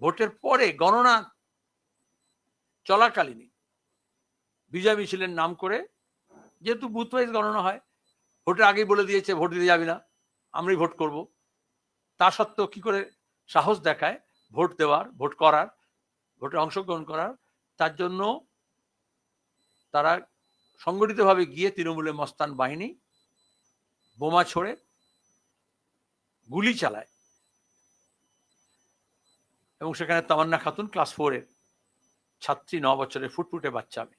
ভোটের পরে গণনা চলাকালীনই বিজয় মিছিলের নাম করে, যেহেতু বুথ ওয়াইজ গণনা হয়, ভোটের আগেই বলে দিয়েছে, ভোট দিতে যাবি না, আমরাই ভোট করব। তা সত্ত্বেও কি করে সাহস দেখায় ভোট দেওয়ার, ভোট করার, ভোটে অংশগ্রহণ করার? তার জন্য তারা সংগঠিতভাবে গিয়ে তৃণমূলের মস্তান বাহিনী বোমা ছোড়ে, গুলি চালায়। এবং সেখানে তামান্না খাতুন ক্লাস ফোরের ছাত্রী ন বছরের ফুটফুটে বাচ্চা আমি।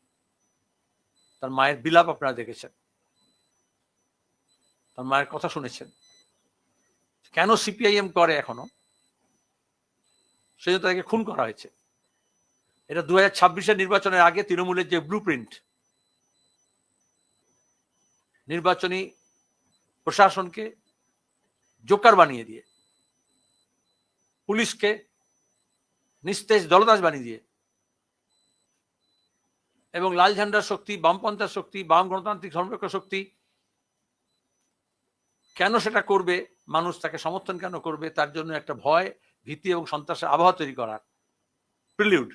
তার মায়ের বিলাপ আপনারা দেখেছেন। তার মায়ের কথা শুনেছেন। কেন সিপিআইএম করে এখনও? সেই জন্য তাদেরকে খুন করা হয়েছে। এটা দু হাজার ছাব্বিশের নির্বাচনের আগে তৃণমূলের যে ব্লু প্রিন্ট নির্বাচনী প্রশাসনকে জোকার বানিয়ে দিয়ে, পুলিশকে নিস্তেজ দলদাস বানিয়ে দিয়ে। এবং লাল ঝান্ডার শক্তি বামপন্থার শক্তি বাম গণতান্ত্রিক ধর্মপক্ষ শক্তি কেন সেটা করবে মানুষ তাকে সমর্থন কেন করবে তার জন্য একটা ভয় ভীতি এবং সন্ত্রাসের আবহাওয়া তৈরি করার। প্রিলিউড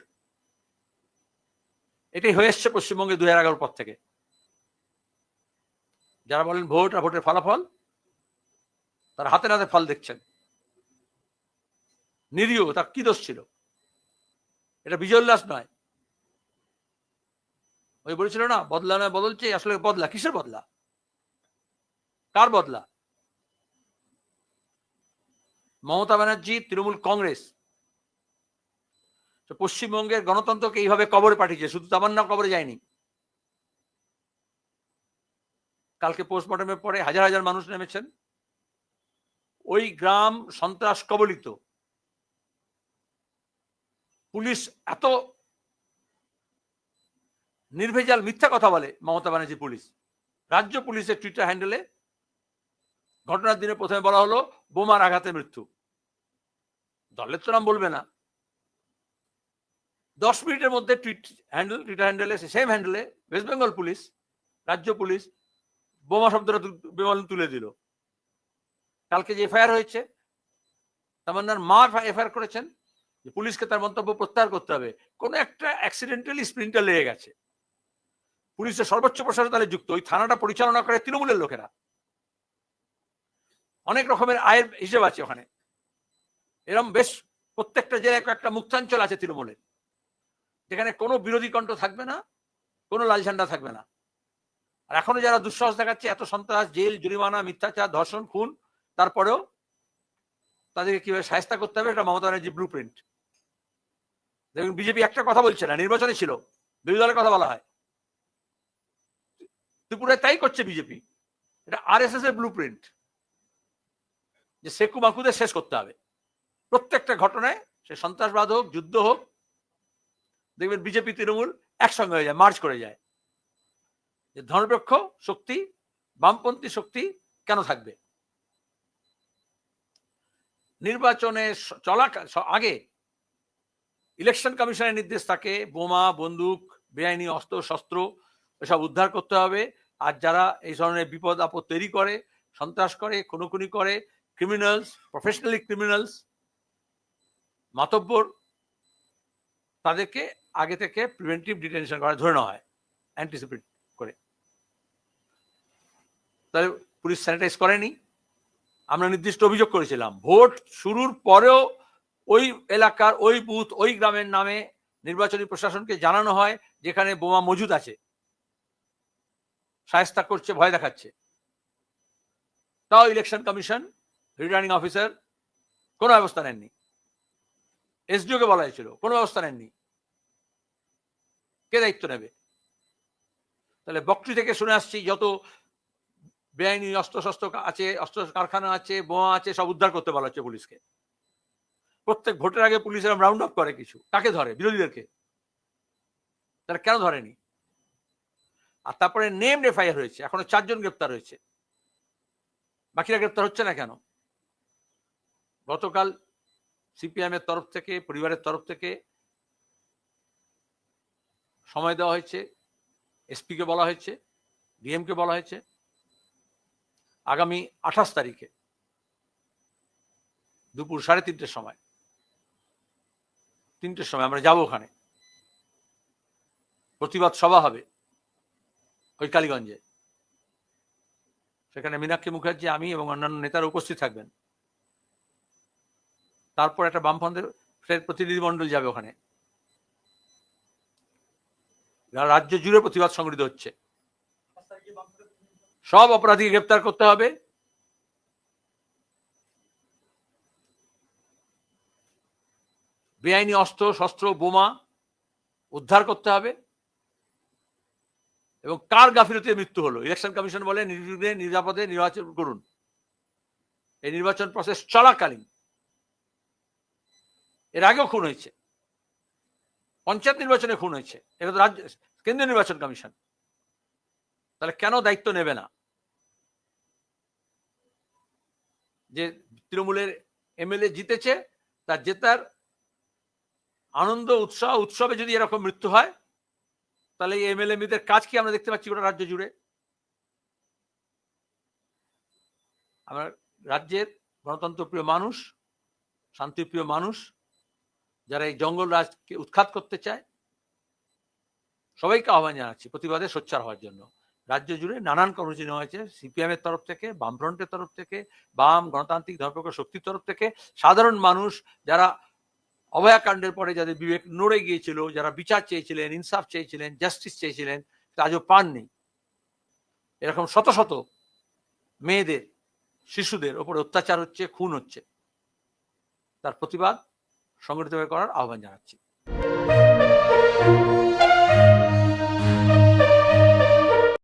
এটাই হয়ে এসছে পশ্চিমবঙ্গে দুই হাজার পর থেকে। যারা বলেন ভোট আর ভোটের ফলাফল তার হাতে নাতে ফল দেখছেন। নিরীহ তার কি দোষ ছিল? এটা বিজয় উল্লাস নয়। ওই বলেছিল না, বদলা নয় বদলছে আসলে বদলা, কিসের বদলা? কার বদলা? মমতা ব্যানার্জি, তৃণমূল কংগ্রেস। পশ্চিমবঙ্গের গণতন্ত্রকে এইভাবে কবরে পাঠিয়েছে, শুধু তামান্না কবরে যায়নি। কালকে পোস্টমর্টমের পরে হাজার হাজার মানুষ নেমেছেন। ওই গ্রাম সন্ত্রাস কবলিত। পুলিশ এত নির্ভেজাল মিথ্যা কথা বলে মমতা ব্যানার্জি পুলিশ। রাজ্য পুলিশের টুইটার হ্যান্ডেলে ঘটনার দিনে প্রথমে বলা হলো, বোমার আঘাতে মৃত্যু। দলের তো নাম বলবে না। দশ মিনিটের মধ্যে টুইট হ্যান্ডেল টুইটার হ্যান্ডেলে সেম হ্যান্ডেলে ওয়েস্ট বেঙ্গল পুলিশ, রাজ্য পুলিশ বোমা শব্দটা বিমান তুলে দিল। কালকে যে এফআইআর হয়েছে, তামান্নার মা এফআইআর করেছেন। যে পুলিশকে তার মন্তব্য প্রত্যাহার করতে হবে। কোন একটা অ্যাক্সিডেন্টালি স্প্রিন্টার লেগে গেছে। পুলিশের সর্বোচ্চ প্রশাসন তাহলে যুক্ত। ওই থানাটা পরিচালনা করে তৃণমূলের লোকেরা। অনেক রকমের আয়ের হিসেব আছে ওখানে। এরম বেশ প্রত্যেকটা জেলায় একটা মুক্তাঞ্চল আছে তৃণমূলের। যেখানে কোনো বিরোধী কণ্ঠ থাকবে না, কোনো লাল ঝান্ডা থাকবে না। আর এখনও যারা দুঃসাহস দেখাচ্ছে, এত সন্ত্রাস, জেল, জরিমানা, মিথ্যাচার, ধর্ষণ, খুন, তারপরেও তাদেরকে কীভাবে সাহেস্তা করতে হবে, এটা মমতা ব্যানার্জি ব্লু প্রিন্ট দেখুন, বিজেপি একটা কথা বলছে না, নির্বাচনে ছিল বিরোধী দলের কথা বলা হয়। ত্রিপুরায় তাই করছে বিজেপি। এটা আর এস এস এর ব্লু প্রিন্ট যে সেকু মাকুদের শেষ করতে হবে। প্রত্যেকটা ঘটনায় সে সন্ত্রাসবাদ হোক, যুদ্ধ হোক, দেখবেন বিজেপি, তৃণমূল একসঙ্গে হয়ে যায় মার্চ করে যায়। যে ধর্মপক্ষ শক্তি, বামপন্থী শক্তি কেন থাকবে? নির্বাচনে চলা আগে ইলেকশন কমিশনের নির্দেশ থাকে, বোমা, বন্দুক, বেআইনি অস্ত্র, শস্ত্র, এসব উদ্ধার করতে হবে। আর যারা এই ধরনের বিপদ আপদ তৈরি করে, সন্ত্রাস করে, খুনোখুনি করে ক্রিমিনালস প্রফেশনালি ক্রিমিনালস মাতব্বর, তাদেরকে আগে থেকে প্রিভেন্টিভ ডিটেনশন করা, ধরে নেওয়া হয় অ্যান্টিসিপেট করে। তাহলে পুলিশ স্যানিটাইজ করেনি। আমরা নির্দিষ্ট অভিযোগ করেছিলাম, ভোট শুরুর পরেও ওই এলাকার ওই বুথ, ওই গ্রামের নামে নির্বাচনী প্রশাসনকে জানানো হয়, যেখানে বোমা মজুদ আছে। সায়স্তা করছে, ভয় দেখাচ্ছে। তাও ইলেকশন কমিশন রিটার্নিং অফিসার কোনো ব্যবস্থা নেননি। এসডিওকে বলা হয়েছিল, কোনো ব্যবস্থা নেননি। কে দায়িত্ব নেবে? তাহলে বক্তৃ থেকে শুনে আসছি, যত বেআইনি অস্ত্র শস্ত্র আছে অস্ত্র কারখানা আছে, বোমা আছে, সব উদ্ধার করতে বলা হচ্ছে পুলিশকে। প্রত্যেক ভোটের আগে পুলিশ এরকম রাউন্ড আপ করে কিছু। কাকে ধরে? বিরোধীদেরকে। তারা কেন ধরেনি? আর তারপরে নেম এফআইআর হয়েছে। এখনও চারজন গ্রেপ্তার হয়েছে। বাকিরা গ্রেপ্তার হচ্ছে না কেন? গতকাল সিপিএম এর তরফ থেকে, পরিবারের তরফ থেকে সময় দেওয়া হয়েছে। এসপিকে বলা হয়েছে, ডিএমকে বলা হয়েছে। আগামী আঠাশ তারিখে দুপুর সাড়ে তিনটের সময় তিনটের সময় আমরা যাব ওখানে। প্রতিবাদ সভা হবে ওই কালীগঞ্জে। সেখানে মীনাক্ষী মুখার্জি, আমি এবং অন্যান্য নেতারা উপস্থিত থাকবেন। তারপর একটা বামফ্রন্টের ফের প্রতিনিধি মণ্ডল যাবে ওখানে। রাজ্য জুড়ে প্রতিবাদ সংগঠিত হচ্ছে। সব অপরাধীকে গ্রেপ্তার করতে হবে। বেআইনি অস্ত্র, শস্ত্র, বোমা উদ্ধার করতে হবে। এবং কার গাফিলতিতে মৃত্যু হলো? ইলেকশন কমিশন বলে নির্বিঘ্নে নিরাপদে নির্বাচন করুন। এই নির্বাচন প্রসেস চলাকালীন। এর আগেও খুন হয়েছে। পঞ্চায়েত নির্বাচনে খুন হয়েছে। এটা তো রাজ্য কেন্দ্রীয় নির্বাচন কমিশন। তাহলে কেন দায়িত্ব নেবে না? যে তৃণমূলের এমএলএ জিতেছে, তার জেতার আনন্দ, উৎসাহ, উৎসবে যদি এরকম মৃত্যু হয়, তাহলে এই এমএলএ মিদের কাজ কি আমরা দেখতে পাচ্ছি গোটা রাজ্য জুড়ে? আমরা রাজ্যের গণতন্ত্রপ্রিয় মানুষ, শান্তিপ্রিয় মানুষ, যারা এই জঙ্গল রাজকে উৎখাত করতে চায়, সবাইকে আহ্বান জানাচ্ছি প্রতিবাদে সোচ্চার হওয়ার জন্য। রাজ্য জুড়ে নানান কর্মসূচি নেওয়া হয়েছে, সিপিএম এর তরফ থেকে, বামফ্রন্টের তরফ থেকে, বাম গণতান্ত্রিক ধর্মপ্রকর শক্তির তরফ থেকে, সাধারণ মানুষ যারা অভয়াকাণ্ডের পরে যাদের বিবেক নড়ে গিয়েছিল, যারা বিচার চেয়েছিলেন, ইনসাফ চেয়েছিলেন, জাস্টিস চেয়েছিলেন আজও পাননি। এরকম শত শত মেয়েদের, শিশুদের ওপরে অত্যাচার হচ্ছে, খুন হচ্ছে। তার প্রতিবাদ সংগঠিতভাবে করার আহ্বান জানাচ্ছি।